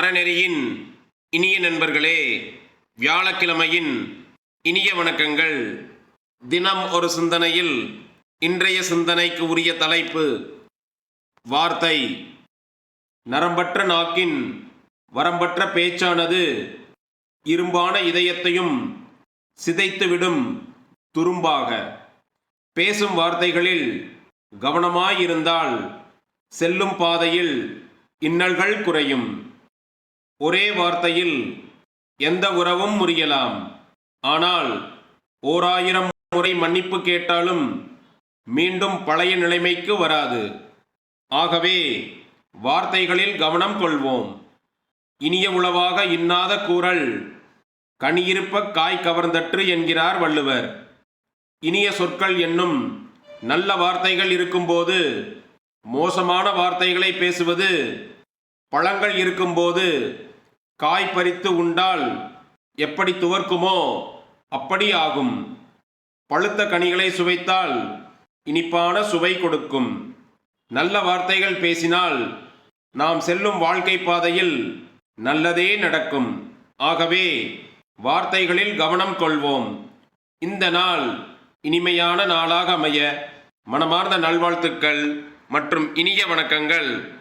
அறநெறியின் இனிய நண்பர்களே வியாழக்கிழமையின் இனிய வணக்கங்கள். தினம் ஒரு சிந்தனையில் இன்றைய சிந்தனைக்கு உரிய தலைப்பு வார்த்தை. நரம்பற்ற நாக்கின் வரம்பற்ற பேச்சானது இரும்பான இதயத்தையும் சிதைத்துவிடும் துரும்பாக. பேசும் வார்த்தைகளில் கவனமாயிருந்தால் செல்லும் பாதையில் இன்னல்கள் குறையும். ஒரே வார்த்தையில் எந்த உறவும் முறியலாம். ஆனால் ஓராயிரம் முறை மன்னிப்பு கேட்டாலும் மீண்டும் பழைய நிலைமைக்கு வராது. ஆகவே வார்த்தைகளில் கவனம் கொள்வோம். இனிய உளவாக இன்னாத கூறல் கனியிருப்ப காய் கவர்ந்தற்று என்கிறார் வள்ளுவர். இனிய சொற்கள் என்னும் நல்ல வார்த்தைகள் இருக்கும்போது மோசமான வார்த்தைகளை பேசுவது பழங்கள் இருக்கும்போது காய் பறித்து உண்டால் எப்படி துவர்க்குமோ அப்படி ஆகும். பழுத்த கனிகளை சுவைத்தால் இனிப்பான சுவை கொடுக்கும். நல்ல வார்த்தைகள் பேசினால் நாம் செல்லும் வாழ்க்கை பாதையில் நல்லதே நடக்கும். ஆகவே வார்த்தைகளில் கவனம் கொள்வோம். இந்த நாள் இனிமையான நாளாக அமைய மனமார்ந்த நல்வாழ்த்துக்கள் மற்றும் இனிய வணக்கங்கள்.